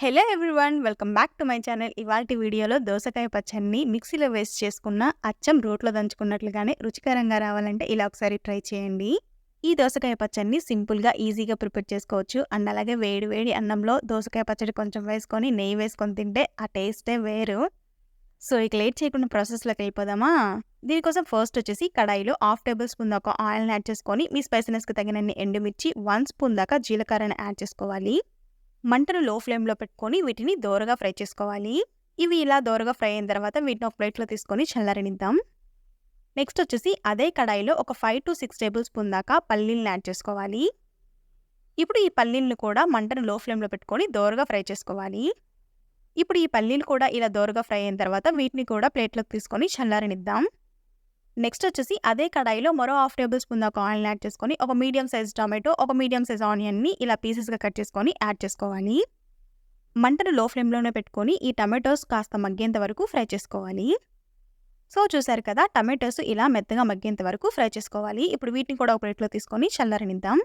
Hello everyone welcome back to my channel. ఇవాల్టి వీడియోలో దోసకాయ పచ్చడిని మిక్సీలో వేస్ట్ చేసుకున్న అచ్చం రోట్లో దంచుకున్నట్లుగానే రుచికరంగా రావాలంటే ఇలా ఒకసారి ట్రై చేయండి. ఈ దోసకాయ పచ్చడిని సింపుల్గా ఈజీగా ప్రిపేర్ చేసుకోవచ్చు. అండ్ అలాగే వేడి వేడి అన్నంలో దోసకాయ పచ్చడి కొంచెం వేసుకొని నెయ్యి వేసుకొని తింటే ఆ టేస్టే వేరు. సో ఇక లేట్ చేయకుండా ప్రాసెస్లోకి వెళ్ళిపోదామా? దీనికోసం ఫస్ట్ వచ్చేసి కడాయిలో హాఫ్ టేబుల్ స్పూన్ దాకా ఆయిల్ని యాడ్ చేసుకొని మీ స్పైసీనెస్కి తగినన్ని ఎండుమిర్చి వన్ స్పూన్ దాకా జీలకర్రని యాడ్ చేసుకోవాలి. మంటను లో ఫ్లేమ్లో పెట్టుకొని వీటిని దోరగా ఫ్రై చేసుకోవాలి. ఇవి ఇలా దోరగా ఫ్రై అయిన తర్వాత వీటిని ఒక ప్లేట్లో తీసుకొని చల్లారనిద్దాం. నెక్స్ట్ వచ్చేసి అదే కడాయిలో ఒక five to six tablespoon దాకా పల్లీలను యాడ్ చేసుకోవాలి. ఇప్పుడు ఈ పల్లీలను కూడా మంటను లో ఫ్లేమ్లో పెట్టుకొని దోరగా ఫ్రై చేసుకోవాలి. ఇప్పుడు ఈ పల్లీలు కూడా ఇలా దోరగా ఫ్రై అయిన తర్వాత వీటిని కూడా ప్లేట్లోకి తీసుకొని చల్లారనిద్దాం. నెక్స్ట్ వచ్చేసి అదే కడాయిలో మరో హాఫ్ టేబుల్ స్పూన్ దాకా ఆయిల్ యాడ్ చేసుకొని ఒక మీడియం సైజ్ టమాటో ఒక మీడియం సైజ్ ఆనియన్ని ఇలా పీసెస్గా కట్ చేసుకొని యాడ్ చేసుకోవాలి. మంటను లో ఫ్లేమ్లోనే పెట్టుకొని ఈ టమాటోస్ కాస్త మగ్గేంత వరకు ఫ్రై చేసుకోవాలి. సో చూసారు కదా టమాటోస్ ఇలా మెత్తగా మగ్గేంత వరకు ఫ్రై చేసుకోవాలి. ఇప్పుడు వీటిని కూడా ఒక ప్లేట్లో తీసుకొని చల్లరనిద్దాం.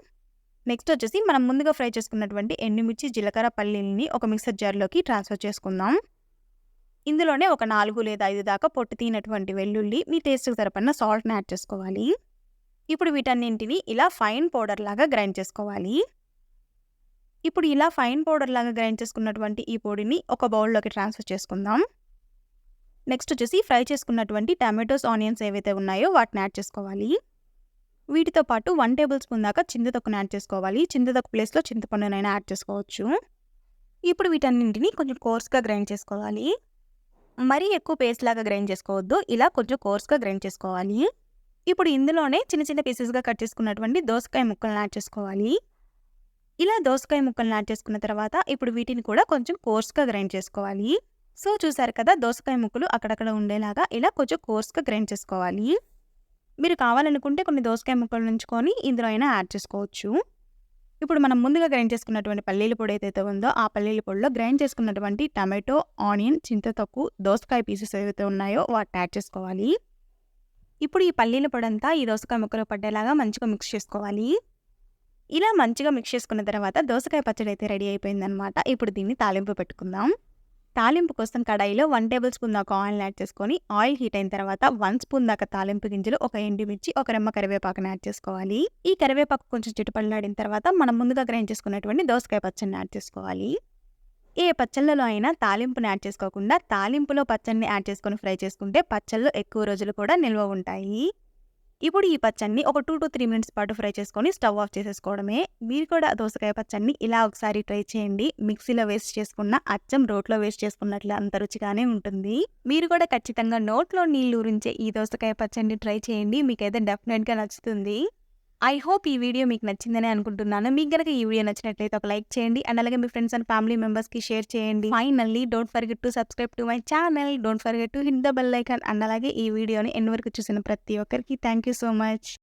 నెక్స్ట్ వచ్చేసి మనం ముందుగా ఫ్రై చేసుకున్నటువంటి ఎండుమిర్చి జీలకర్ర పల్లీలని ఒక మిక్సర్ జార్లోకి ట్రాన్స్ఫర్ చేసుకుందాం. ఇందులోనే ఒక నాలుగు లేదా ఐదు దాకా పొట్టు తీనటువంటి వెల్లుల్లి మీ టేస్ట్కి సరిపడిన సాల్ట్ని యాడ్ చేసుకోవాలి. ఇప్పుడు వీటన్నింటిని ఇలా ఫైన్ పౌడర్ లాగా గ్రైండ్ చేసుకోవాలి. ఇప్పుడు ఇలా ఫైన్ పౌడర్ లాగా గ్రైండ్ చేసుకున్నటువంటి ఈ పొడిని ఒక బౌల్లోకి ట్రాన్స్ఫర్ చేసుకుందాం. నెక్స్ట్ వచ్చేసి ఫ్రై చేసుకున్నటువంటి టమాటోస్ ఆనియన్స్ ఏవైతే ఉన్నాయో వాటిని యాడ్ చేసుకోవాలి. వీటితో పాటు వన్ టేబుల్ స్పూన్ దాకా చింతతొక్కును యాడ్ చేసుకోవాలి. చింతతొక్కు ప్లేస్లో చింతపండునైనా యాడ్ చేసుకోవచ్చు. ఇప్పుడు వీటన్నింటిని కొంచెం కోర్స్గా గ్రైండ్ చేసుకోవాలి. మరీ ఎక్కువ పేస్ట్ లాగా గ్రైండ్ చేసుకోవద్దు. ఇలా కొంచెం కోర్స్గా గ్రైండ్ చేసుకోవాలి. ఇప్పుడు ఇందులోనే చిన్న చిన్న పీసెస్గా కట్ చేసుకున్నటువంటి దోసకాయ ముక్కలను యాడ్ చేసుకోవాలి. ఇలా దోసకాయ ముక్కలను యాడ్ చేసుకున్న తర్వాత ఇప్పుడు వీటిని కూడా కొంచెం కోర్స్గా గ్రైండ్ చేసుకోవాలి. సో చూసారు కదా దోసకాయ ముక్కలు అక్కడక్కడ ఉండేలాగా ఇలా కొంచెం కోర్స్గా గ్రైండ్ చేసుకోవాలి. మీరు కావాలనుకుంటే కొన్ని దోసకాయ ముక్కలు ఉంచుకొని ఇందులో అయినా యాడ్ చేసుకోవచ్చు. ఇప్పుడు మనం ముందుగా గ్రైండ్ చేసుకున్నటువంటి పల్లీల పొడి ఏదైతే ఉందో ఆ పల్లీల పొడిలో గ్రైండ్ చేసుకున్నటువంటి టమాటో ఆనియన్ చింతతొక్కు దోసకాయ పీసెస్ ఏవైతే ఉన్నాయో వాటిని యాడ్ చేసుకోవాలి. ఇప్పుడు ఈ పల్లీల పొడి అంతా ఈ దోసకాయ ముక్కలు పడ్డేలాగా మంచిగా మిక్స్ చేసుకోవాలి. ఇలా మంచిగా మిక్స్ చేసుకున్న తర్వాత దోసకాయ పచ్చడి అయితే రెడీ అయిపోయిందనమాట ఇప్పుడు దీన్ని తాలింపు పెట్టుకుందాం. తాలింపు కోసం కడాయిలో వన్ టేబుల్ స్పూన్ దాకా ఆయిల్ యాడ్ చేసుకొని ఆయిల్ హీట్ అయిన తర్వాత వన్ స్పూన్ దాకా తాలింపు గింజలు ఒక ఎండుమిర్చి ఒక రెమ్మ కరివేపాకుని యాడ్ చేసుకోవాలి. ఈ కరివేపాకు కొంచెం చిటుపల్లాడిన తర్వాత మనం ముందుగా గ్రైండ్ చేసుకున్నటువంటి దోసకాయ పచ్చడిని యాడ్ చేసుకోవాలి. ఏ పచ్చళ్ళలో అయినా తాలింపుని యాడ్ చేసుకోకుండా తాలింపులో పచ్చడిని యాడ్ చేసుకొని ఫ్రై చేసుకుంటే పచ్చళ్ళు ఎక్కువ రోజులు కూడా నిల్వ ఉంటాయి. ఇప్పుడు ఈ పచ్చడిని ఒక టూ టు త్రీ మినిట్స్ పాటు ఫ్రై చేసుకొని స్టవ్ ఆఫ్ చేసేసుకోవడమే. మీరు కూడా దోసకాయ పచ్చడిని ఇలా ఒకసారి ట్రై చేయండి. మిక్సీలో వేస్ట్ చేసుకున్న అచ్చం రోట్లో వేస్ట్ చేసుకున్నట్లు అంత రుచిగానే ఉంటుంది. మీరు కూడా ఖచ్చితంగా నోట్లో నీళ్ళు ఊరించే ఈ దోసకాయ పచ్చడిని ట్రై చేయండి. మీకైతే డెఫినెట్గా నచ్చుతుంది. ఐ హోప్ ఈ వీడియో మీకు నచ్చిందని అనుకుంటున్నాను. మీకు కనుక ఈ వీడియో నచ్చినట్లయితే ఒక లైక్ చేయండి. అండ్ అలాగే మీ ఫ్రెండ్స్ అండ్ ఫ్యామిలీ మెంబర్స్కి షేర్ చేయండి. Finally don't forget to subscribe to my channel don't forget to hit the bell icon and అలాగే ఈ వీడియోని ఎన్ని వరకు చూసిన ప్రతి ఒక్కరికి థ్యాంక్ యూ సో మచ్